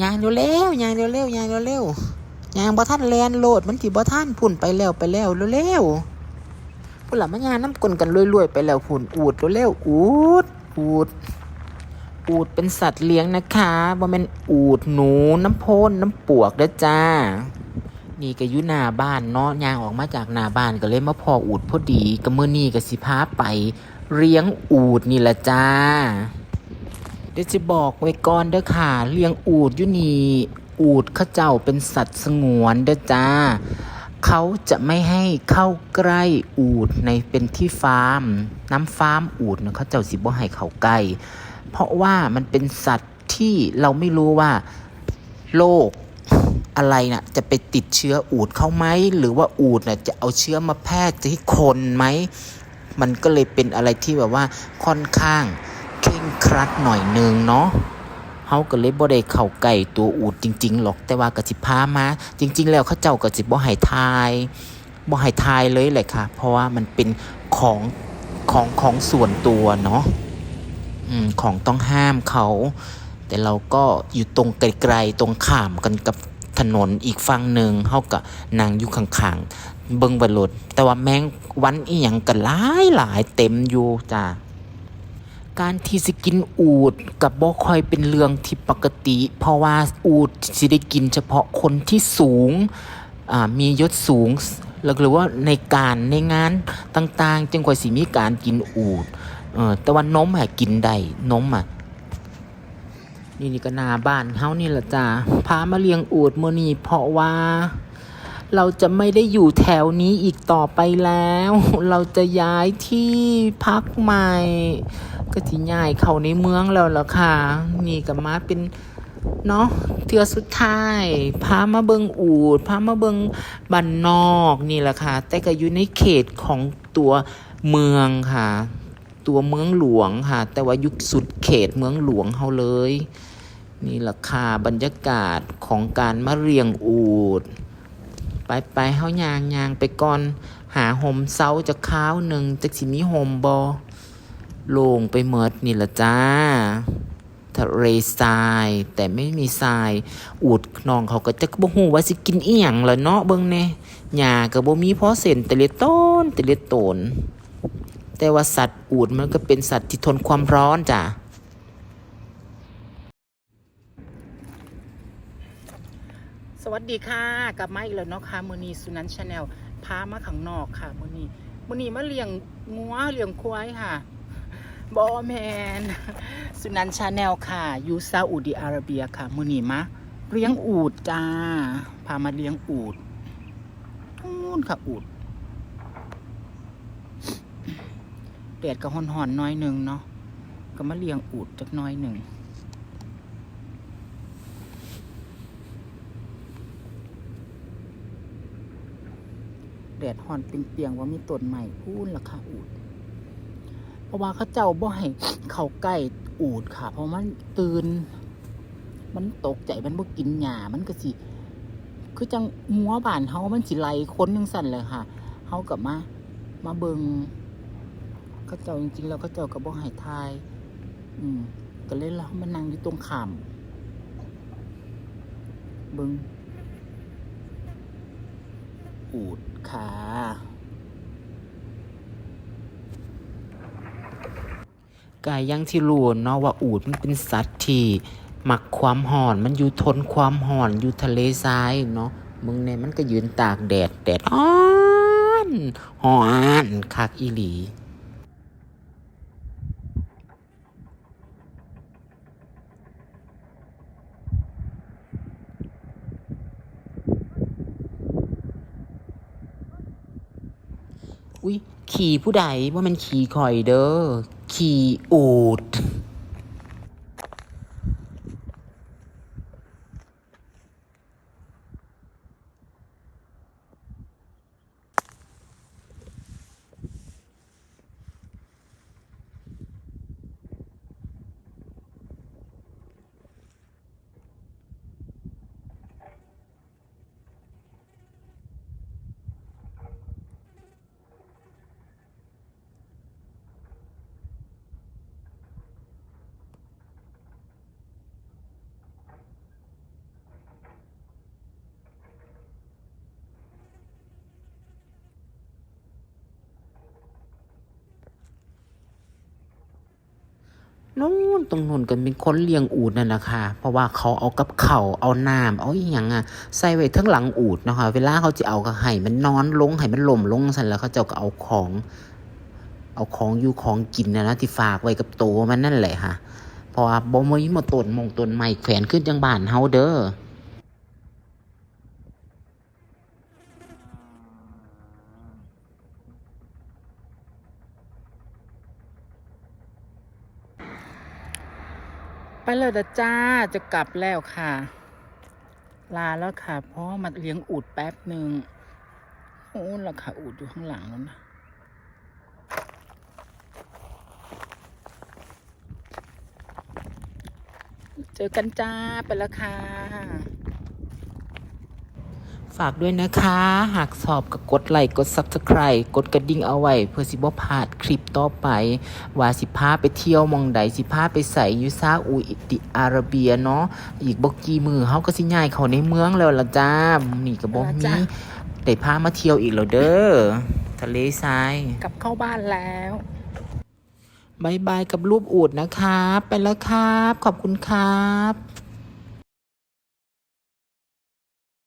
ยางเร็วๆยางเร็วๆยางเร็วๆยางบ่ทันแลนโหลดมันสิบ่ทันพุ่นไปแล้วไปแล้วเร็วๆพุ่นล่ะมันยางน้ำกลนกันรวยๆไปแล้วพุ่นอูดเร็วๆอูดอูดอูดเป็นสัตว์เลี้ยงนะคะบ่แม่นอูดหนูน้ำโพนน้ำปวกเด้อจ้า นี่ก็อยู่หน้าบ้านเนาะยางออกมาจากหน้าบ้านก็เลยมาพออูดพอดีก็มื้อนี้ก็สิพาไปเลี้ยงอูดนี่ละจ้า เดี๋ยวจะบอกไว้ก่อนเด้อค่ะ เลี้ยงอูดอยู่นี่ อูดเขาเจ้าเป็นสัตว์สงวนเด้อจ้า เขาจะไม่ให้เข้าใกล้อูดในเป็นที่ฟาร์ม น้ำฟาร์มอูดเนะเขาเจ้าสิบ่ให้เขาใกล้ เพราะว่ามันเป็นสัตว์ที่เราไม่รู้ว่าโรคอะไรน่ะจะไปติดเชื้ออูดเข้าไหม หรือว่าอูดน่ะจะเอาเชื้อมาแพร่ที่คนไหม มันก็เลยเป็นอะไรที่แบบว่าค่อนข้าง ครัดหน่อยนึงเนาะเฮาก็เลยบ่ได้เข้าใกล้ตัวอูดจริง ๆ หรอกแต่ว่ากสิพามา จริง ๆ แล้วเขาเจ้าก็สิบ่ให้ทายบ่ให้ทายเลยแหละค่ะ เพราะว่ามันเป็นของของของส่วนตัวเนาะอืมของต้องห้ามเขา แต่เราก็อยู่ตรงไกลๆตรงข้ามกันกับถนนอีกฝั่งหนึ่งเฮากับนางอยู่ข้างๆเบิ่งบรรดแต่ว่าแมงวันอีหยังกันหลายหลายเต็มอยู่จ้า การที่สิกินอูดกับบ่ค่อยเป็นเรื่องที่ปกติ เพราะว่าอูดสิได้กินเฉพาะคนที่สูงมียศสูงหรือว่าในการในงานต่างๆ จึงกว่าสิมีการกินอูดเออแต่ว่านมอะกินได้นมอะนี่นี่ก็นาบ้านเฮานี่แหละจ้าพามาเลี้ยงอูดเมื้อนี้เพราะว่าเราจะไม่ได้อยู่แถวนี้อีกต่อไปแล้ว เราจะย้ายที่พักใหม่ ก็ที่ย้ายเข้าในเมืองแล้วล่ะค่ะ นี่ก็มาเป็นเนาะเทือสุดท้ายพามาเบิงอูดพามาเบิงบ้านนอกนี่แหละค่ะ แต่ก็อยู่ในเขตของตัวเมืองค่ะ ตัวเมืองหลวงค่ะ แต่ว่ายุคสุดเขตเมืองหลวงเฮาเลย นี่แหละค่ะบรรยากาศของการมาเรียงอูด ไปไปเฮายางยางไปก่อนหาหมเซาจะข้าวหนึ่งจะสิมีหมบอ โล่งไปเมิดนี่ละจ้าทะเลทราย แต่ไม่มีทราย อูดน้องเขาก็จะบ่ฮู้ว่าสิกินอีหยังล่ะเนาะเบิ่งแน่หญ้าก็บ่มีพอเส้นแต่ละต้นแต่ละต้นแต่ว่าสัตว์อูดมันก็เป็นสัตว์ที่ทนความร้อนจ้ะสวัสดีค่ะกลับมาอีกแล้วเนาะค่ะมือนีสุนันชาแนลพามาข้างนอกค่ะมือนีมือนีมาเลี้ยงงัวเลี้ยงควายค่ะ บอแมน สุนันชาแนลค่ะยูซาอุดิอาระเบียค่ะมือนีมาเลี้ยงอูดจ้า พามาเลี้ยงอูดนู่นค่ะอูดแดดก็ห่อนๆน้อยหนึ่งเนาะก็มาเลี้ยงอูดจักหน้อยหนึ่งแดดห่อนเป็นเปียงๆว่ามีต้นใหม่พูนราคาอูด ราะว่าเขาเจ้าบ่ให้เข้าใกล้อูดค่ะ เพราะมันตื่น มันตกใจมันบ่กินหญ้ามันก็สิ คือจังหัวบ้านเฮามันสิไหลคนจังสั่นเลยค่ะเฮากับมา มาเบิงเขาเจ้าจริงๆแล้วเขาเจ้าก็บ่ให้ทาย อืมก็เลยเรามานั่งอยู่ตรงขามเบิงอูดค่ะ กายยังที่รู้เนาะว่าอูดมันเป็นสัตว์ที่มักความห่อน มันอยู่ทนความห่อนอยู่ทะเลทรายเนาะมึงเนี่ยมันก็ยืนตากแดดแดดอ้อนห่อนคักอีหลี อุ้ยขี่ผู้ใดว่ามันขี่คอยเด้อขี่อูด นู่นตรงนู้นก็เป็นคนเลี้ยงอูดนั่นนะคะ เพราะว่าเขาเอากับเขาเอาน้ำเอาอีหยังอะใส่ไว้ทั้งหลังอูดนะคะ เวลาเขาจะเอาก็ให้มันนอนลงให้มันหล่มลงสั่นแล้วเขาเจ้าก็เอาของ เอาของอยู่ของกินนะนะที่ฝากไว้กับตัวมันนั่นแหละค่ะเพราะว่าบ่มีมาต้นมงต้นไม้แขวนขึ้นจังบ้านเฮาเด้อ ไปเลยนะจ้าจะกลับแล้วค่ะ ลาแล้วค่ะ เพราะมาเลี้ยงอูดแป๊บหนึ่งโอ้ราคาอูดอยู่ข้างหลังแล้วนะเจอกันจ้าไปแล้วค่ะ ฝากด้วยนะคะ หากสอบก็กดไลค์กด Subscribe กดกระดิ่งเอาไว้ เพื่อสิบ่พลาดคลิปต่อไป ว่าสิพาไปเที่ยวหมองใดสิพาไปใส่ยูซาอุดิอาระเบียเนาะอีกบกี่มือเฮาก็สิย้ายเข้าในเมืองแล้วล่ะจ้านี่ก็บ่แล้วมีจ้ะได้พามาเที่ยวอีกแล้วเด้อทะเลทรายกลับเข้าบ้านแล้วบายบายกับรูปอูดนะครับ ไปแล้วครับ ขอบคุณครับ